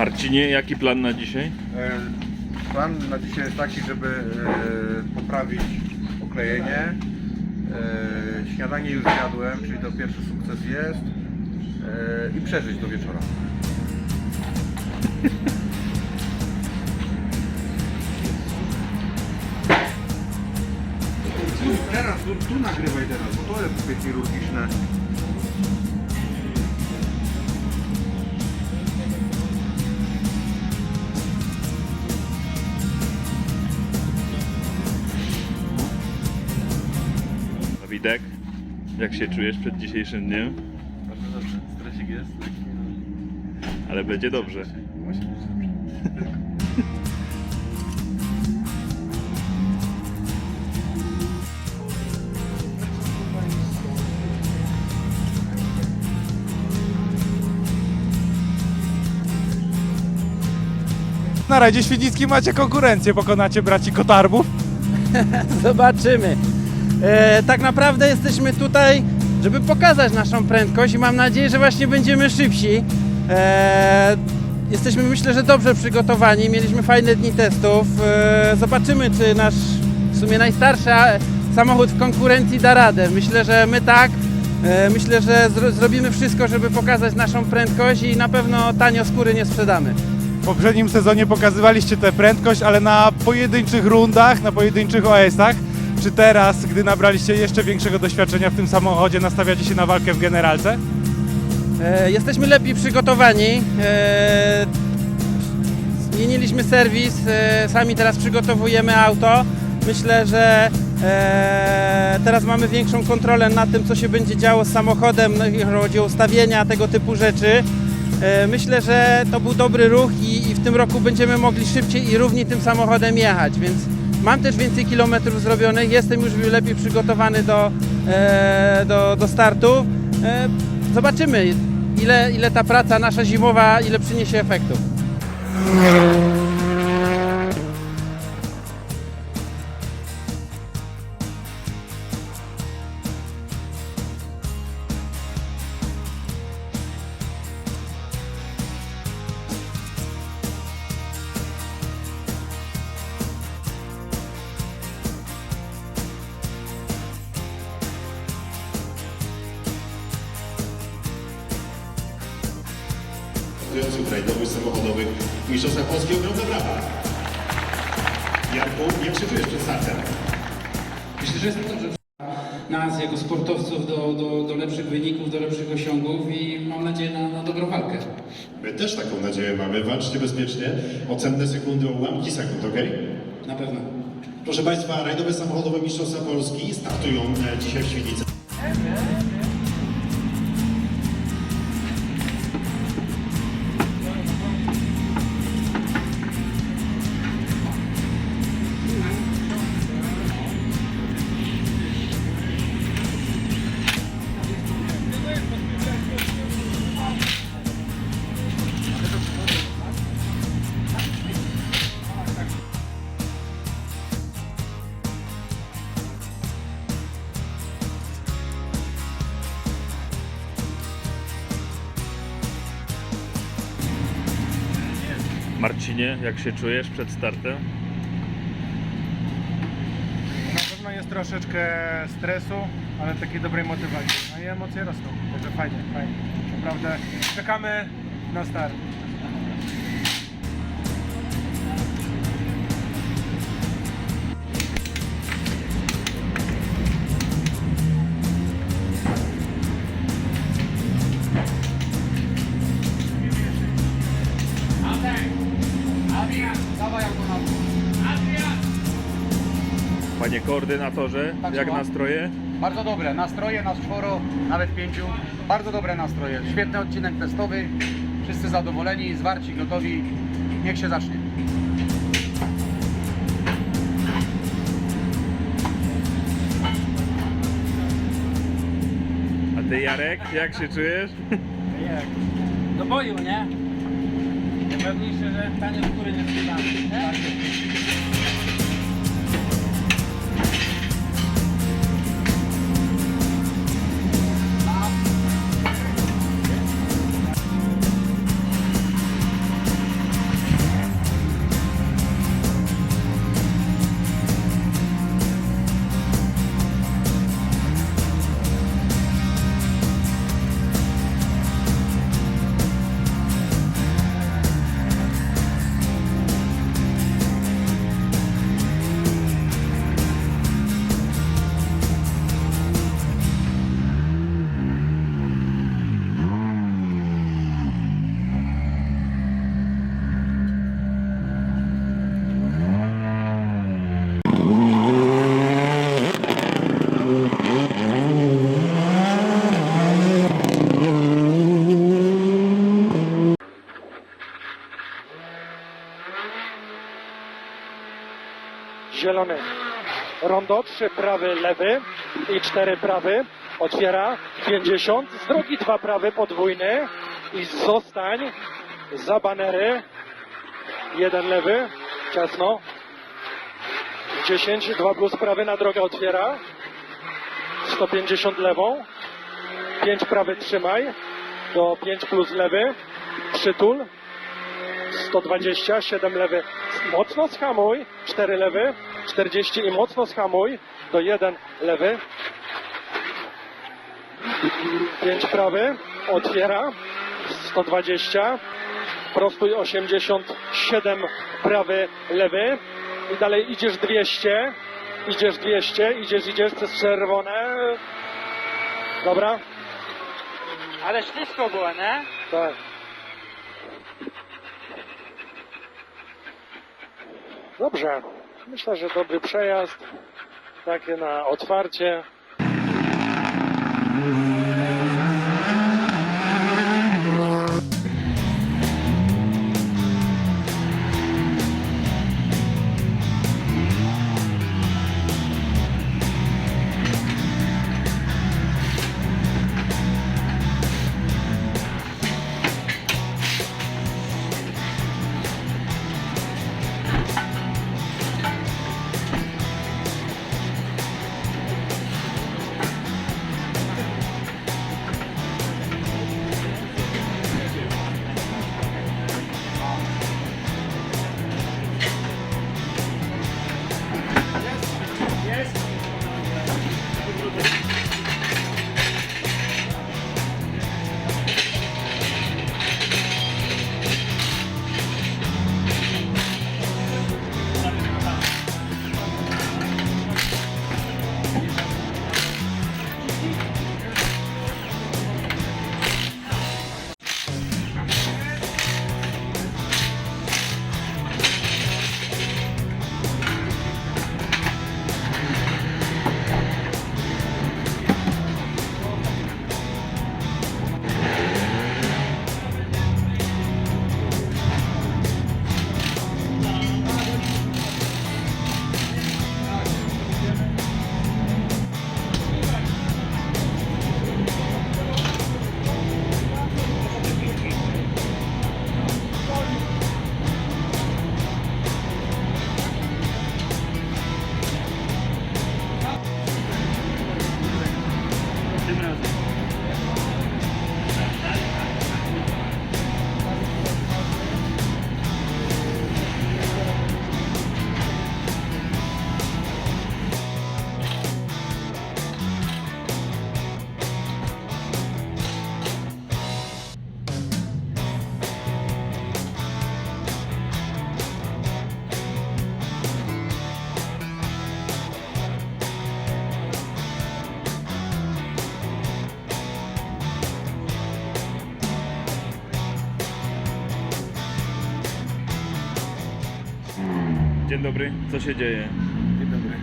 Marcinie, jaki plan na dzisiaj? E, Plan na dzisiaj jest taki, żeby e, poprawić oklejenie. E, Śniadanie już zjadłem, czyli to pierwszy sukces jest. I przeżyć do wieczora. Teraz, tu, tu nagrywaj teraz, bo to jest takie chirurgiczne. Jak się czujesz przed dzisiejszym dniem? Bardzo dobrze. Stresik jest taki. Ale będzie dobrze. Musi być dobrze. Na Radzie Świdnickim macie konkurencję, pokonacie braci Kotarbów. Zobaczymy. E, tak naprawdę jesteśmy tutaj, żeby pokazać naszą prędkość i mam nadzieję, że właśnie będziemy szybsi. E, jesteśmy myślę, że dobrze przygotowani. Mieliśmy fajne dni testów. E, zobaczymy, czy nasz w sumie najstarszy samochód w konkurencji da radę. Myślę, że my tak. E, myślę, że zro, zrobimy wszystko, żeby pokazać naszą prędkość i na pewno tanio skóry nie sprzedamy. W poprzednim sezonie pokazywaliście tę prędkość, ale na pojedynczych rundach, na pojedynczych OS-ach. Czy teraz, gdy nabraliście jeszcze większego doświadczenia w tym samochodzie, nastawiacie się na walkę w generalce? E, Jesteśmy lepiej przygotowani. E, Zmieniliśmy serwis, e, sami teraz przygotowujemy auto. Myślę, że e, teraz mamy większą kontrolę nad tym, co się będzie działo z samochodem, no, jeśli chodzi o ustawienia, tego typu rzeczy. E, Myślę, że to był dobry ruch i, i w tym roku będziemy mogli szybciej i równiej tym samochodem jechać, więc mam też więcej kilometrów zrobionych, jestem już lepiej przygotowany do, e, do, do startu. E, Zobaczymy, ile, ile ta praca nasza zimowa, ile przyniesie efektów. Rajdowych samochodowych w Mistrzostwach Polski ogromna brawa. Jarku, jak się czujesz przed startem? Myślę, że jest to dobrze nas jako sportowców do, do, do lepszych wyników, do lepszych osiągów i mam nadzieję na, na dobrą walkę. My też taką nadzieję mamy. Walczcie bezpiecznie o cenne sekundy, o ułamki sekund, ok? Na pewno. Proszę Państwa, rajdowe samochodowe Mistrzostwa Polski startują e, dzisiaj w Świdnicy. Marcinie, jak się czujesz przed startem? Na pewno jest troszeczkę stresu, ale takiej dobrej motywacji. No i emocje rosną, także fajnie, fajnie. Naprawdę czekamy na start. Koordynatorze, Tak, jak słucham? nastroje? Bardzo dobre nastroje, nas czworo, nawet pięciu. Bardzo dobre nastroje. Świetny odcinek testowy. Wszyscy zadowoleni, zwarci, gotowi. Niech się zacznie. A ty Jarek, jak się czujesz? Do boju, nie? Najważniejsze, że tanie skóry nie sprzedamy. zielony. Rondo, trzy prawy, lewy i cztery prawy. Otwiera 50, z drogi dwa prawy, podwójny i zostań za banery. Jeden lewy, ciasno. 10, 2 plus prawy na drogę otwiera. 150 lewą. 5 prawy trzymaj. Do 5 plus lewy. Przytul. 120, 7 lewy. Mocno schamuj. 4 lewy. 40 i mocno schamuj. Do 1 lewy. 5 prawy. Otwiera. 120. Prostuj 87 prawy, lewy. I dalej idziesz 200. Idziesz 200. Idziesz, idziesz przez czerwone. Dobra? Ale ślisko było, nie? Tak. Dobrze. Myślę, że dobry przejazd. Takie na otwarcie. Dzień dobry, co się dzieje? Dzień dobry.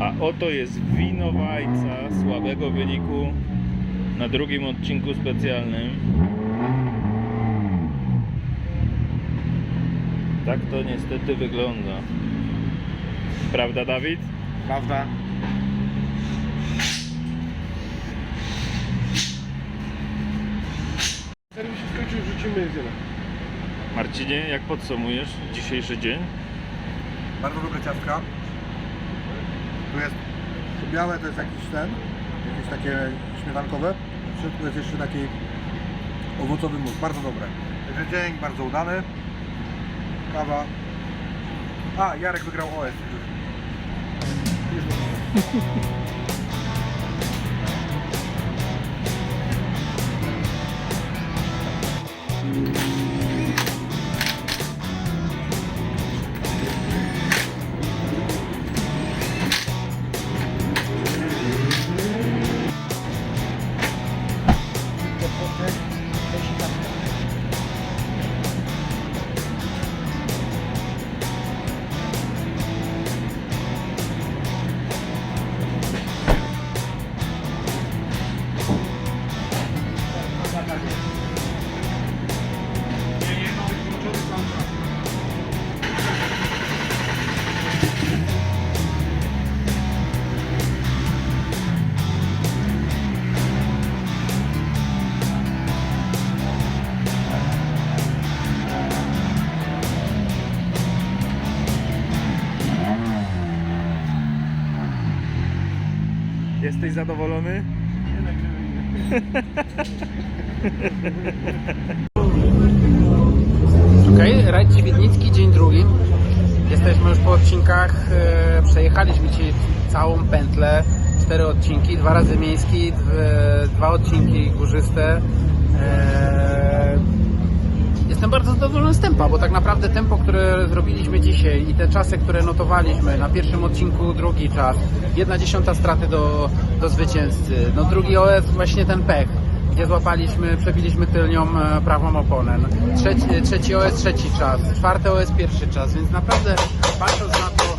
A oto jest winowajca słabego wyniku na drugim odcinku specjalnym. Tak to niestety wygląda. Prawda, Dawid? Prawda? Serwis się Marcinie, jak podsumujesz dzisiejszy dzień? Bardzo dobre ciastka. Tu jest białe, to jest jakiś ten, jakieś takie śmietankowe. W środku jest jeszcze taki owocowy mus, bardzo dobre. Także dzień bardzo udany. Kawa. A, Jarek wygrał OS. Jesteś zadowolony? Okej, rajd Świdnicki, dzień drugi. Jesteśmy już po odcinkach. E, przejechaliśmy dzisiaj całą pętlę. Cztery odcinki, dwa razy miejski, dwa, dwa odcinki górzyste. E, jestem bardzo zadowolony z tempa, bo tak naprawdę tempo, które zrobiliśmy dzisiaj i te czasy, które notowaliśmy, na pierwszym odcinku drugi czas, jedna dziesiąta straty do, do zwycięzcy, no drugi OS właśnie ten pech, gdzie złapaliśmy, przebiliśmy tylnią e, prawą oponę, trzeci, trzeci OS trzeci czas, czwarty OS pierwszy czas, więc naprawdę patrząc na to,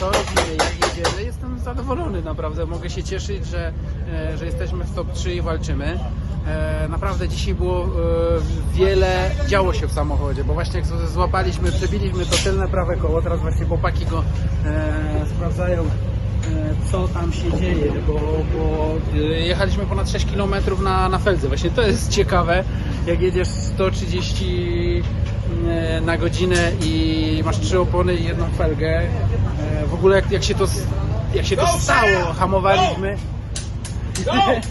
co robimy, jak jedziemy, jestem zadowolony naprawdę, mogę się cieszyć, że, e, że jesteśmy w top 3 i walczymy. E, Naprawdę dzisiaj było e, wiele, działo się w samochodzie, bo właśnie jak złapaliśmy, przebiliśmy to tylne prawe koło, teraz właśnie chłopaki go sprawdzają co tam się dzieje, bo, bo jechaliśmy ponad 6 km na, na Feldze. Właśnie to jest ciekawe, jak jedziesz 130 e, na godzinę i masz trzy opony i jedną felgę. W ogóle jak, jak się to jak się to stało, hamowaliśmy.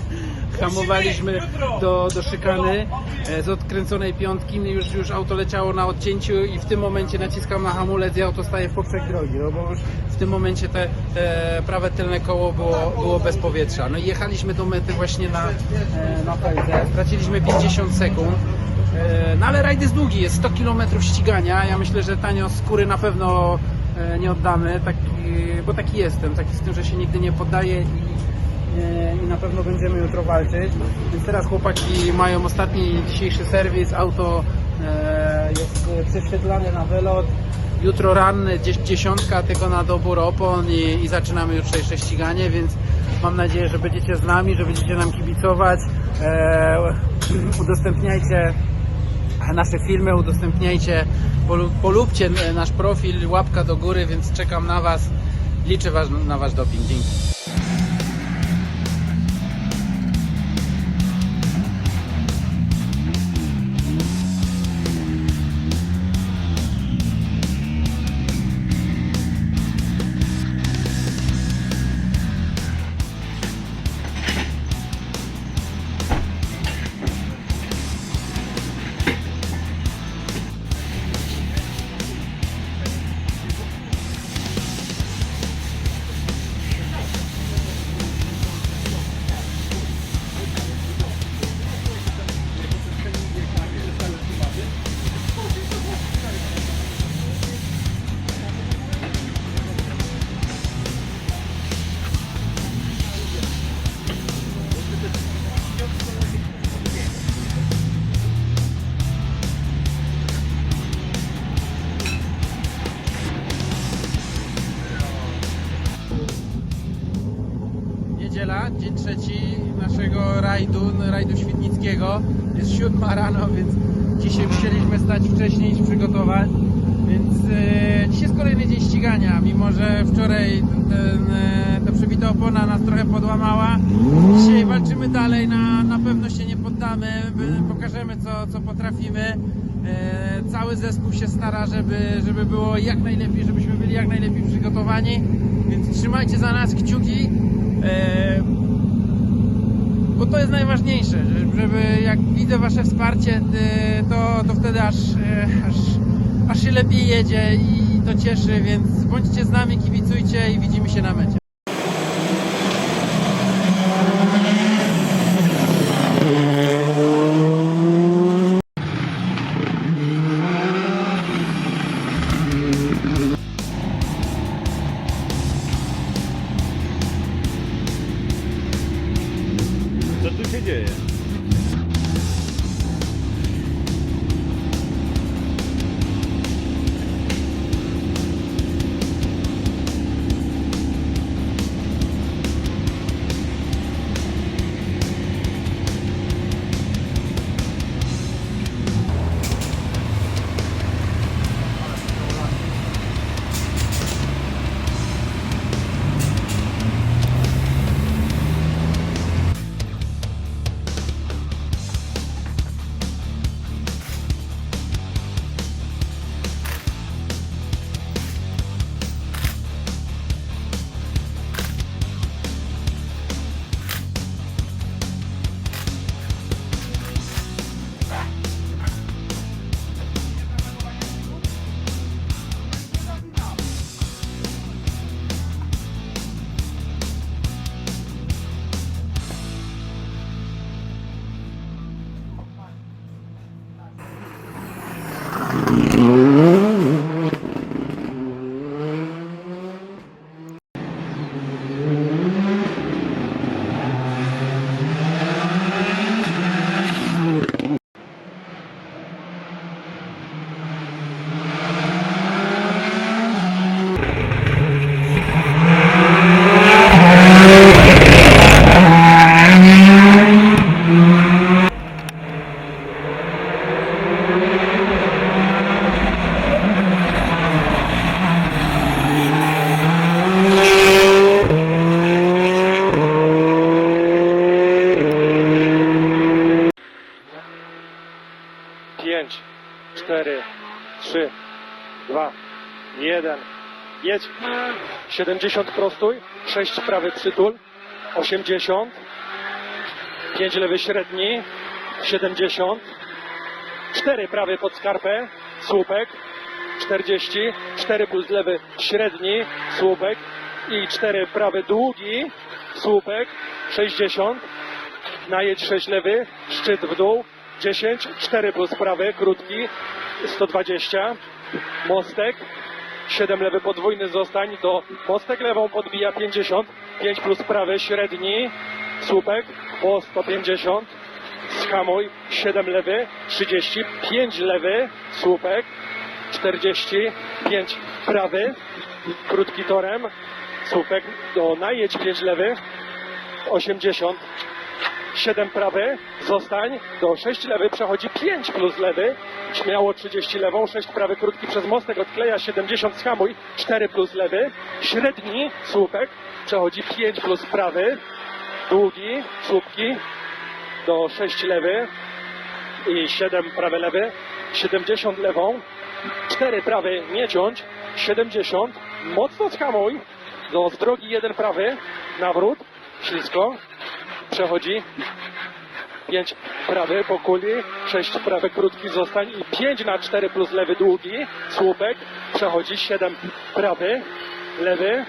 Hamowaliśmy do, do szykany e, z odkręconej piątki, już, już auto leciało na odcięciu i w tym momencie naciskam na hamulec i auto staje w poprzek drogi, no bo już w tym momencie te e, prawe tylne koło było, było bez powietrza. No i jechaliśmy do mety właśnie na, e, na pełce, straciliśmy 50 sekund. E, No ale rajd jest długi, jest 100 km ścigania. Ja myślę, że tanio skóry na pewno nie oddamy, taki, bo taki jestem, taki z tym, że się nigdy nie poddaję i e, i na pewno będziemy jutro walczyć. Więc teraz chłopaki mają ostatni dzisiejszy serwis, auto e, jest e, prześwietlane na wylot. Jutro ranny, gdzieś dziesiątka tylko na dobór opon i, i zaczynamy jutrzejsze ściganie, więc mam nadzieję, że będziecie z nami, że będziecie nam kibicować. E, udostępniajcie nasze filmy, udostępniajcie, polu- polubcie nasz profil, łapka do góry, więc czekam na Was. Liczę na Wasz doping. Dzięki. Trzeci naszego rajdu, rajdu świdnickiego. Jest siódma rano, więc dzisiaj musieliśmy stać wcześniej niż przygotować. Więc e, dzisiaj jest kolejny dzień ścigania, mimo że wczoraj ten, e, ta przebita opona nas trochę podłamała. Dzisiaj walczymy dalej, na, na pewno się nie poddamy, pokażemy co, co potrafimy. E, cały zespół się stara, żeby, żeby było jak najlepiej, żebyśmy byli jak najlepiej przygotowani. Więc trzymajcie za nas kciuki. E, bo to jest najważniejsze, że- żeby jak widzę Wasze wsparcie, e, to, to wtedy aż, e, aż, aż się lepiej jedzie i to cieszy, więc bądźcie z nami, kibicujcie i widzimy się na mecie. 70 prostuj, 6 prawy przytul, 80, 5 lewy średni, 70, 4 prawy pod skarpę, słupek, 40, 4 plus lewy średni, słupek. I 4 prawy długi, słupek, 60, najedź 6 lewy, szczyt w dół, 10, 4 plus prawy, krótki, 120, mostek, 7 lewy podwójny zostań do mostek lewą podbija 50, 5 plus prawy średni, słupek po 150, skamuj, 7 lewy, 30, 5 lewy, słupek, 40, 5 prawy, krótki torem, słupek do najedź 5 lewy, 80, 7 prawy, zostań, do 6 lewy przechodzi 5 plus lewy, śmiało 30 lewą, 6 prawy, krótki przez mostek, odkleja 70, schamuj, 4 plus lewy, średni, słupek, przechodzi 5 plus prawy, długi, słupki, do 6 lewy i 7 prawy lewy, 70 lewą, 4 prawy nie ciąć, 70, mocno schamuj, do z drogi 1 prawy, nawrót, ślisko, przechodzi. 5 prawy po kuli, 6 prawy krótki zostań i 5 na 4 plus lewy długi, słupek, przechodzi 7 prawy, lewy,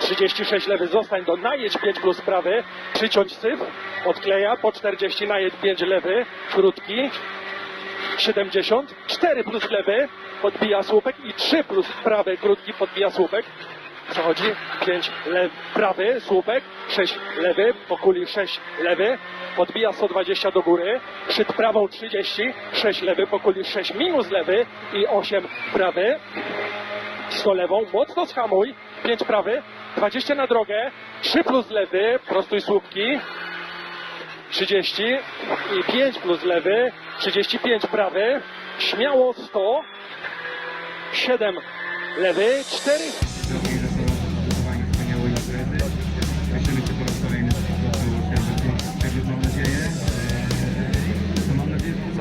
36 lewy zostań do najedź 5 plus prawy, przyciąć syf, odkleja, po 40 najedź 5 lewy, krótki, 70, 4 plus lewy, podbija słupek i 3 plus prawy, krótki, podbija słupek. Przechodzi 5 lewy, prawy, słupek, 6 lewy, po kuli 6 lewy, podbija 120 do góry, szczyt prawą 30, 6 lewy, po kuli 6 minus lewy i 8 prawy, 100 lewą, mocno schamuj, 5 prawy, 20 na drogę, 3 plus lewy, prostuj słupki, 30 i 5 plus lewy, 35 prawy, śmiało 100, 7 lewy, 4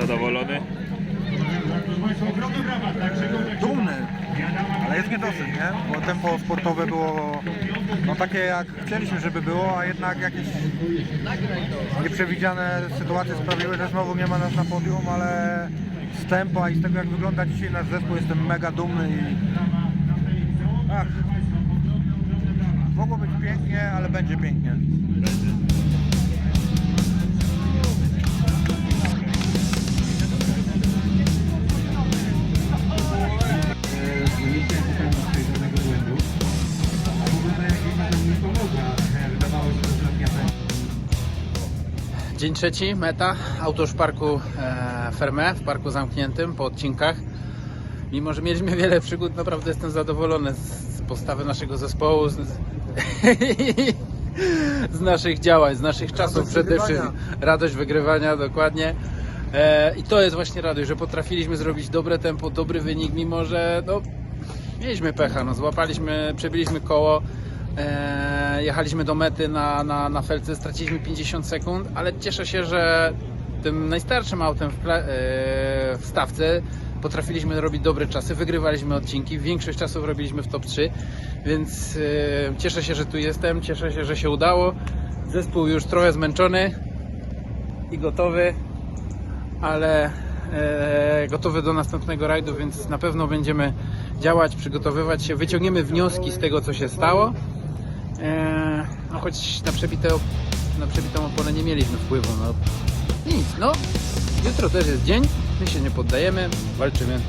Zadowolony? dumny, ale jest niedosyt, nie? Bo tempo sportowe było no takie jak chcieliśmy, żeby było, a jednak jakieś nieprzewidziane sytuacje sprawiły, że znowu nie ma nas na podium, ale z tempa i z tego jak wygląda dzisiaj nasz zespół jestem mega dumny i ach, mogło być pięknie, ale będzie pięknie. Dzień trzeci, meta, auto w parku e, Ferme, w parku zamkniętym po odcinkach. Mimo, że mieliśmy wiele przygód, naprawdę jestem zadowolony z, postawy naszego zespołu, z, z naszych działań, z naszych czasów przede wszystkim. Radość wygrywania, dokładnie. E, I to jest właśnie radość, że potrafiliśmy zrobić dobre tempo, dobry wynik, mimo że no, mieliśmy pecha, no, złapaliśmy, przebiliśmy koło, jechaliśmy do mety na, na, na felce, straciliśmy 50 sekund, ale cieszę się, że tym najstarszym autem w, e, w stawce potrafiliśmy robić dobre czasy, wygrywaliśmy odcinki, większość czasów robiliśmy w top 3, więc e, cieszę się, że tu jestem, cieszę się, że się udało. Zespół już trochę zmęczony i gotowy, ale e, gotowy do następnego rajdu, więc na pewno będziemy działać, przygotowywać się, wyciągniemy wnioski z tego, co się stało. No choć na, przebite, na przebitą oponę nie mieliśmy wpływu. No. Nic, no. Jutro też jest dzień, my się nie poddajemy, walczymy.